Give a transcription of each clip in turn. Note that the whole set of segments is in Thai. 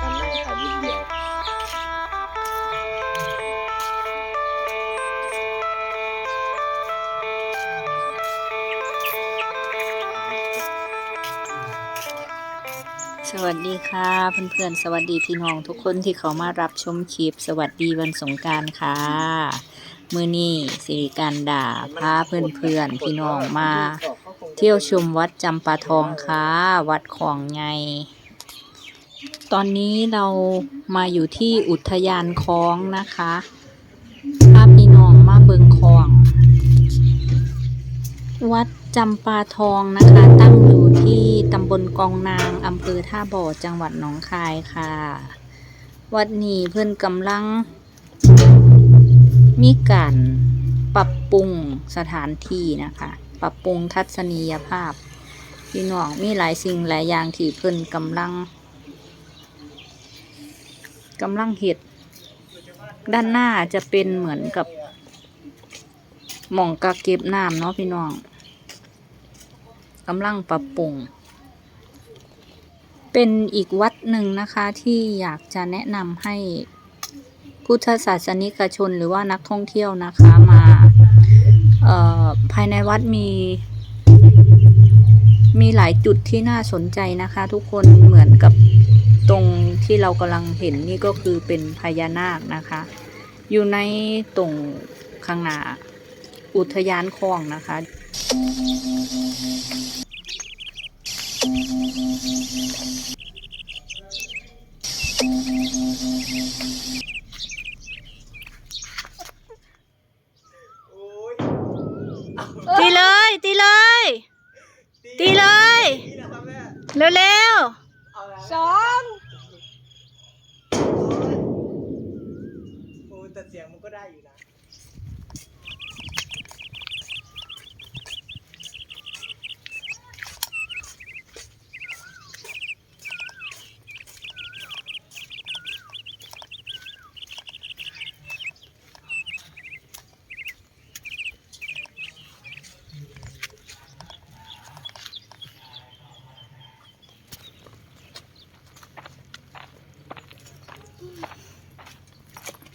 การนั่งถ่ายรูปเดี่ยวสวัสดีค่ะเพื่อนๆ สวัสดีพี่น้องทุกคนที่เขามารับชมคลิป สวัสดีวันสงการค่ะ มือนี้สิริการดาพาเพื่อนๆ พี่น้องมา เที่ยวชมวัดจำปาทองค่ะ วัดของไง ตอนนี้เรามาอยู่ที่อุทยานคลองนะคะพาพี่น้องมาเบิงคลอง วัดจำปาทองนะคะ ตั้งอยู่ที่ตำบลกองนางอำเภอท่าบ่อจังหวัดหนองคายค่ะ วัดนี้เพื่อนกำลัง มีการปรับปรุงสถานที่นะคะ ปรับปรุงทัศนียภาพ พี่น้องมีหลายสิ่งหลายอย่างที่เพื่อนกำลัง กำลังเห็ด ด้านหน้าจะเป็นเหมือนกับหม่องกะเก็บน้ำเนาะพี่น้องกำลังปรับปรุง เป็นอีกวัดหนึ่งนะคะที่อยากจะแนะนำให้พุทธศาสนิกชนหรือว่านักท่องเที่ยวนะคะมาภายในวัดมี มีหลายจุดที่น่าสนใจนะคะ ทุกคนเหมือนกับตรง ที่เรากำลังเห็นนี่ก็คือเป็นพญานาคนะคะ อยู่ในตรงข้างหน้าอุทยานคลองนะคะตีเลย ตีเลย ตีเลย เร็วๆสอง โอ้ แต่เสียงมันก็ได้อยู่นะ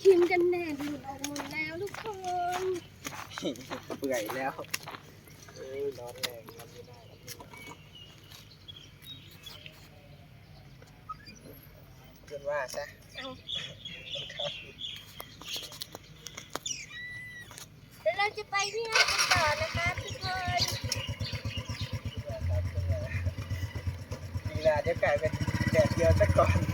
ครีมกันแดดหลุดออกหมดแล้วทุกคน เปื่อยแล้วเอ้ยร้อนแรงรับไม่ได้รับไม่ได้เกินว่าซะเดี๋ยวเราจะไปที่นั่นกันต่อนะคะทุกคนดีละเดี๋ยวกลายเป็นแดดเดียวซะก่อน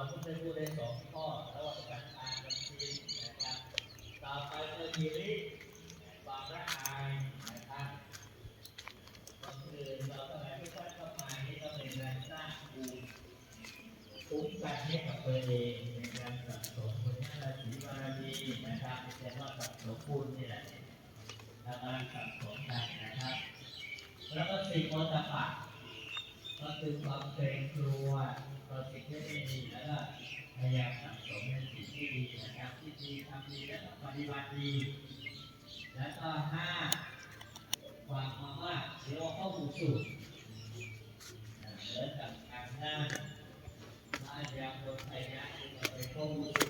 อสมรเพิ่งได้พูดได้สองข้อระหว่างการทานกับทีนะครับ ต่อไปคือทีนี้บางระอายนะครับก็คือเราสมัยที่ค่อยเข้ามานี่ก็เป็นการสร้างภูมิคุ้มกันให้กับตัวเองในการสะสมคุณงามสีบารมีนะครับแต่ว่าสะสมบุญนี่แหละทำการสะสมกันนะครับ แล้วก็สิ่งโอตปะ ก็คือความเกรงกลัวต่อสิ่งที่ไม่ดีแล้วก็พยายามสั่งสมในสิ่งที่ดีนะครับที่ดีทำดีแล้วปฏิบัติดี แล้วก็ห้าความมาว่าเรียกว่าข้อมูลสูตรเหมือนกับการนั่งพระอาจารย์บนไทยนะที่เราไปข้อมูลสูตร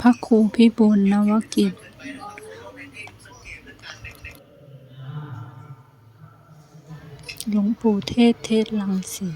พระครูพิบูลนวกิจ หลวงปู่เทศเทศลังสี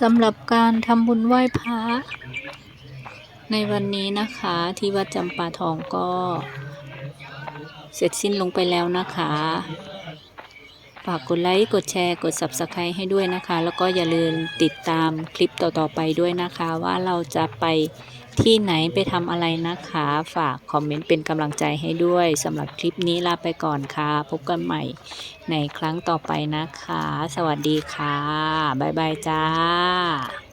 สำหรับการทำบุญไหว้พระในวันนี้นะคะที่วัดจำปาทองก็ เสร็จสิ้นลงไปแล้วนะคะ ฝากกดไลค์ กดแชร์ กด Subscribe ให้ด้วยนะคะ แล้วก็อย่าลืมติดตามคลิปต่อ ๆ ไปด้วยนะคะ ว่าเราจะไป ที่ไหนไปทำอะไรนะคะ ฝากคอมเมนต์เป็นกำลังใจให้ด้วยสำหรับคลิปนี้ลาไปก่อนค่ะ พบกันใหม่ในครั้งต่อไปนะคะ สวัสดีค่ะ บ๊ายบายจ้า